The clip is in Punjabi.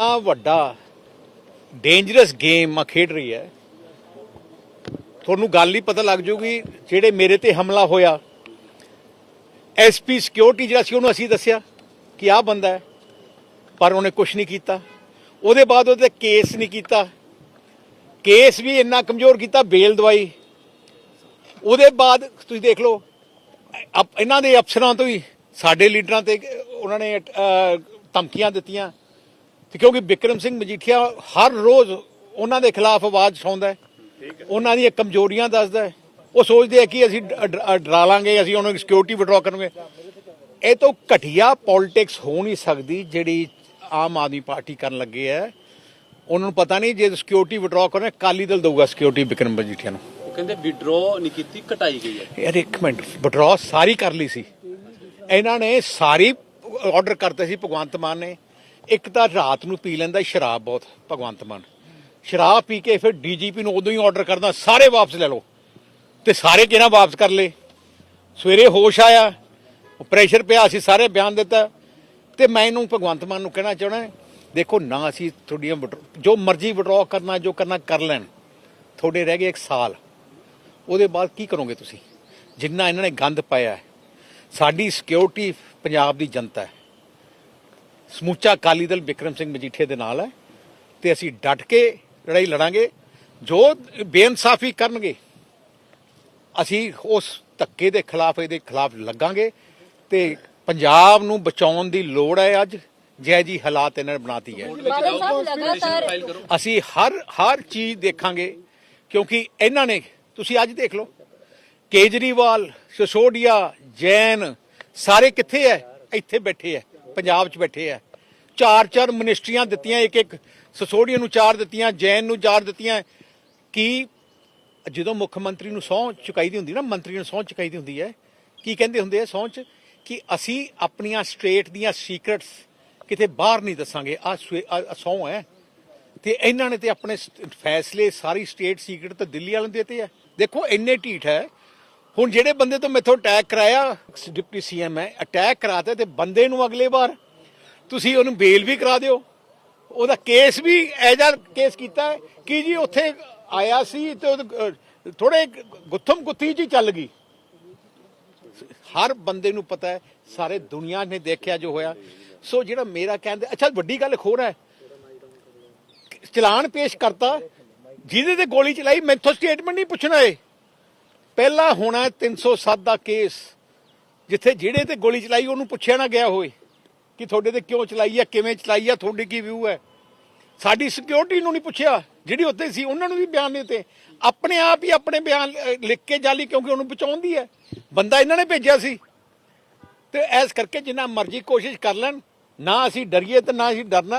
ਆ ਵੱਡਾ ਡੇਂਜਰਸ ਗੇਮ ਆ ਖੇਡ ਰਹੀ ਹੈ। ਤੁਹਾਨੂੰ ਗੱਲ ਹੀ ਪਤਾ ਲੱਗ ਜੂਗੀ ਜਿਹੜੇ ਮੇਰੇ ਤੇ ਹਮਲਾ ਹੋਇਆ। ਐਸਪੀ ਸਿਕਿਉਰਿਟੀ ਜਿਹੜਾ ਸੀ ਉਹਨੂੰ ਅਸੀਂ ਦੱਸਿਆ ਕਿ ਆਹ ਬੰਦਾ ਹੈ, ਪਰ ਉਹਨੇ ਕੁਝ ਨਹੀਂ ਕੀਤਾ। ਉਹਦੇ ਬਾਅਦ ਉਹਦੇ ਕੇਸ ਨਹੀਂ ਕੀਤਾ। ਕੇਸ ਵੀ ਇੰਨਾ ਕਮਜ਼ੋਰ ਕੀਤਾ, ਬੇਲ ਦਵਾਈ। ਉਹਦੇ ਬਾਅਦ ਤੁਸੀਂ ਦੇਖ ਲਓ, ਅਪ- ਇਹਨਾਂ ਦੇ ਅਫਸਰਾਂ ਤੋਂ ਹੀ, ਸਾਡੇ ਲੀਡਰਾਂ ਤੇ ਉਹਨਾਂ ਨੇ ਧਮਕੀਆਂ ਦਿੱਤੀਆਂ। ਤੇ ਕਿਉਂਕਿ ਵਿਕਰਮ ਸਿੰਘ ਮਜੀਠੀਆ ਹਰ ਰੋਜ਼ ਉਹਨਾਂ ਦੇ ਖਿਲਾਫ ਆਵਾਜ਼ ਉਠਾਉਂਦਾ ਹੈ। ਉਹਨਾਂ ਦੀਆਂ ਕਮਜ਼ੋਰੀਆਂ ਦੱਸਦਾ ਹੈ। ਉਹ ਸੋਚਦੇ ਆ ਕਿ ਅਸੀਂ ਡਰਾ ਲਾਂਗੇ ਅਸੀਂ ਉਹਨਾਂ ਨੂੰ ਸਿਕਿਉਰਿਟੀ ਵਿਡਰਾ ਕਰਾਂਗੇ ਇਹ ਤੋਂ ਘਟੀਆ ਪੋਲਿਟਿਕਸ ਹੋ ਨਹੀਂ ਸਕਦੀ ਜਿਹੜੀ ਆਮ ਆਦਮੀ ਪਾਰਟੀ ਕਰਨ ਲੱਗੇ ਹੈ। ਉਹਨਾਂ ਨੂੰ ਪਤਾ ਨਹੀਂ ਜੇ ਸਿਕਿਉਰਿਟੀ ਵਿਡਰਾ ਕਰਨਾ ਕਾਲੀ ਦਲ ਦਊਗਾ ਸਿਕਿਉਰਿਟੀ ਵਿਕਰਮ ਮਜੀਠੀਆ ਨੂੰ। ਉਹ ਕਹਿੰਦੇ ਵਿਡਰੋ ਨਹੀਂ ਕੀਤੀ ਘਟਾਈ ਗਈ ਹੈ। ਯਾਰ ਇੱਕ ਮਿੰਟ ਵਿਡਰਾ ਸਾਰੀ ਕਰ ਲਈ ਸੀ। ਇਹਨਾਂ ਨੇ ਸਾਰੀ ਆਰਡਰ ਕਰਤੇ ਸੀ ਭਗਵੰਤ ਮਾਨ ਨੇ। ਇੱਕ ਤਾਂ ਰਾਤ ਨੂੰ ਪੀ ਲੈਂਦਾ ਸ਼ਰਾਬ ਬਹੁਤ, ਭਗਵੰਤ ਮਾਨ। ਸ਼ਰਾਬ ਪੀ ਕੇ ਫਿਰ ਡੀਜੀਪੀ ਨੂੰ ਉਦੋਂ ਹੀ ਆਰਡਰ ਕਰਦਾ, ਸਾਰੇ ਵਾਪਸ ਲੈ ਲਓ। ਤੇ ਸਾਰੇ ਕਿਹਨਾਂ ਵਾਪਸ ਕਰ ਲਏ? ਸਵੇਰੇ ਹੋਸ਼ ਆਇਆ, ਪ੍ਰੈਸ਼ਰ ਪਿਆ, ਅਸੀਂ ਸਾਰੇ ਬਿਆਨ ਦਿੱਤਾ। ਤੇ ਮੈਂ ਇਹਨੂੰ ਭਗਵੰਤ ਮਾਨ ਨੂੰ ਕਹਿਣਾ ਚਾਹਣਾ ਦੇਖੋ ਨਾ ਅਸੀਂ ਤੁਹਾਡੀਆਂ withdraw- ਜੋ ਮਰਜ਼ੀ ਵਿਡਰਾਅ ਕਰਨਾ, ਜੋ ਕਰਨਾ ਕਰ ਲੈਣ। ਤੁਹਾਡੇ ਰਹਿ ਗਏ ਇੱਕ ਸਾਲ। ਉਹਦੇ ਬਾਅਦ ਕੀ ਕਰੋਗੇ ਤੁਸੀਂ? ਜਿੰਨਾ ਇਹਨਾਂ ਨੇ ਗੰਦ ਪਾਇਆ ਸਾਡੀ ਸਿਕਿਉਰਿਟੀ ਪੰਜਾਬ ਦੀ ਜਨਤਾ ਹੈ। ਸਮੁੱਚਾ ਅਕਾਲੀ ਦਲ ਵਿਕਰਮ ਸਿੰਘ ਮਜੀਠੇ ਦੇ ਨਾਲ ਹੈ ਤੇ ਅਸੀਂ ਡਟ ਕੇ ਲੜਾਈ ਲੜਾਂਗੇ ਜੋ ਬੇਇਨਸਾਫੀ ਕਰਨਗੇ ਅਸੀਂ ਉਸ ਧੱਕੇ ਦੇ ਖਿਲਾਫ ਇਹਦੇ ਖਿਲਾਫ ਲੱਗਾਂਗੇ ਤੇ ਪੰਜਾਬ ਨੂੰ ਬਚਾਉਣ ਦੀ ਲੋੜ ਹੈ ਅੱਜ ਜੈ ਜੀ ਹਾਲਾਤ ਇਹਨਾਂ ਨੇ ਬਣਾਤੀ ਹੈ। ਅਸੀਂ ਹਰ ਹਰ ਚੀਜ਼ ਦੇਖਾਂਗੇ ਕਿਉਂਕਿ ਇਹਨਾਂ ਨੇ ਤੁਸੀਂ ਅੱਜ ਦੇਖ ਲਓ ਕੇਜਰੀਵਾਲ ਸਿਸੋਡੀਆ ਜੈਨ ਸਾਰੇ ਕਿੱਥੇ ਐ ਇੱਥੇ ਬੈਠੇ ਐ ਪੰਜਾਬ 'ਚ ਬੈਠੇ ਐ ਚਾਰ ਚਾਰ ਮਿਨਿਸਟਰੀਆਂ ਦਿੱਤੀਆਂ, ਇੱਕ ਇੱਕ ਸਸੋੜੀਆਂ ਨੂੰ ਚਾਰ ਦਿੱਤੀਆਂ, ਜੈਨ ਨੂੰ ਚਾਰ ਦਿੱਤੀਆਂ। ਕੀ ਜਦੋਂ ਮੁੱਖ ਮੰਤਰੀ ਨੂੰ ਸਹੁੰ ਚੁਕਾਈ ਦੀ ਹੁੰਦੀ ਨਾ, ਮੰਤਰੀ ਨੂੰ ਸਹੁੰ ਚੁਕਾਈ ਦੀ ਹੁੰਦੀ ਹੈ, ਕੀ ਕਹਿੰਦੇ ਹੁੰਦੇ ਆ ਸਹੁੰ ਚ? ਕਿ ਅਸੀਂ ਆਪਣੀਆਂ ਸਟੇਟ ਦੀਆਂ ਸੀਕ੍ਰੇਟਸ ਕਿਤੇ ਬਾਹਰ ਨਹੀਂ ਦੱਸਾਂਗੇ। ਆ ਸਹੁੰ ਹੈ। ਤੇ ਇਹਨਾਂ ਨੇ ਤੇ ਆਪਣੇ ਫੈਸਲੇ, ਸਾਰੀ ਸਟੇਟ ਸੀਕ੍ਰੇਟ ਤਾਂ ਦਿੱਲੀ ਵਾਲਿਆਂ ਦੇ 'ਤੇ ਆ ਦੇਖੋ, ਇੰਨੇ ਢੀਠ ਹੈ ਹੁਣ ਜਿਹੜੇ ਬੰਦੇ ਤੋਂ ਮੈਥੋਂ ਅਟੈਕ ਕਰਾਇਆ, ਡਿਪਟੀ ਸੀਐਮ ਹੈ ਅਟੈਕ ਕਰਾਤਾ ਤੇ ਬੰਦੇ ਨੂੰ ਅਗਲੇ ਵਾਰ ਤੁਸੀਂ ਉਹਨੂੰ ਬੇਲ ਵੀ ਕਰਾ ਦਿਓ। ਉਹਦਾ ਕੇਸ ਵੀ ਐਜਾ ਕੇਸ ਕੀਤਾ ਕਿ ਜੀ ਉੱਥੇ ਆਇਆ ਸੀ ਤੇ ਥੋੜੇ ਗੁੱਥਮ ਗੁੱਥੀ ਜੀ ਚੱਲ ਗਈ। ਹਰ ਬੰਦੇ ਨੂੰ ਪਤਾ ਹੈ, ਸਾਰੇ ਦੁਨੀਆ ਨੇ ਦੇਖਿਆ ਜੋ ਹੋਇਆ। ਸੋ ਜਿਹੜਾ ਮੇਰਾ ਕਹਿੰਦੇ, ਅੱਛਾ ਵੱਡੀ ਗੱਲ ਖੋਰ ਹੈ। ਚਲਾਨ ਪੇਸ਼ ਕਰਤਾ, ਜਿਹਦੇ ਤੇ ਗੋਲੀ ਚਲਾਈ, ਮੈਥੋਂ ਸਟੇਟਮੈਂਟ ਨਹੀਂ ਪੁੱਛਣਾ ਏ ਪਹਿਲਾ ਹੋਣਾ ਹੈ 307 ਦਾ ਕੇਸ, ਜਿੱਥੇ ਜਿਹੜੇ ਤੇ ਗੋਲੀ ਚਲਾਈ ਉਹਨੂੰ ਪੁੱਛਿਆ ਨਾ ਗਿਆ ਹੋਵੇ ਕਿ ਤੁਹਾਡੇ ਤੇ ਕਿਉਂ ਚਲਾਈ ਹੈ ਕਿਵੇਂ ਚਲਾਈ ਹੈ ਤੁਹਾਡੀ ਕੀ ਵਿਊ ਹੈ। ਸਾਡੀ ਸਿਕਿਉਰਿਟੀ ਨੂੰ ਨਹੀਂ ਪੁੱਛਿਆ, ਜਿਹੜੀ ਉੱਥੇ ਸੀ ਉਹਨਾਂ ਨੂੰ ਵੀ ਬਿਆਨ ਨਹੀਂ ਦਿੱਤੇ। ਆਪਣੇ ਆਪ ਹੀ ਆਪਣੇ ਬਿਆਨ ਲਿਖ ਕੇ ਜਾਲੀ ਕਿਉਂਕਿ ਉਹਨੂੰ ਬਚਾਉਂਦੀ ਹੈ। ਬੰਦਾ ਇਹਨਾਂ ਨੇ ਭੇਜਿਆ ਸੀ। ਤੇ ਐਸ ਕਰਕੇ ਜਿੰਨਾ ਮਰਜ਼ੀ ਕੋਸ਼ਿਸ਼ ਕਰ ਲੈਣ, ਨਾ ਅਸੀਂ ਡਰੀਏ ਤੇ ਨਾ ਅਸੀਂ ਡਰਨਾ।